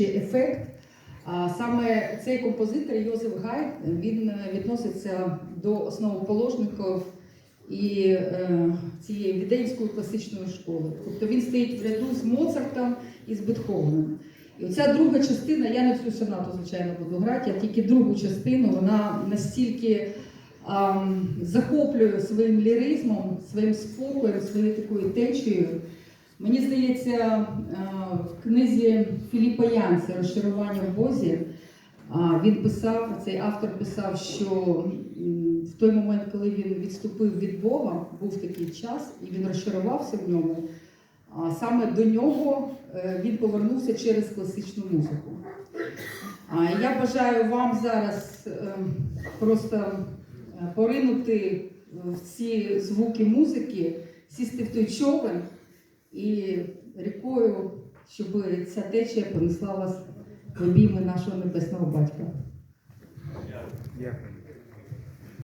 Ефект. Саме цей композитор Йозеф Гай він е, відноситься до основоположників і е, цієї віденської класичної школи. Тобто він стоїть в ряду з Моцартом і з Бетховеном. І оця друга частина, я не всю сонату, звичайно, буду грати, а тільки другу частину, вона настільки ам, захоплює своїм ліризмом, своїм спокоєм, своєю такою течією. Мені здається, е, в книзі Філіпа Янса Розчарування в Бозі він писав, цей автор писав, що в той момент, коли він відступив від Бога, був такий час, і він розчарувався в ньому. А саме до нього е, він повернувся через класичну музику. Я бажаю вам зараз е, просто поринути в ці звуки музики, сісти в той човен і рікою, щоб ця течія понесла вас в обійми нашого небесного батька.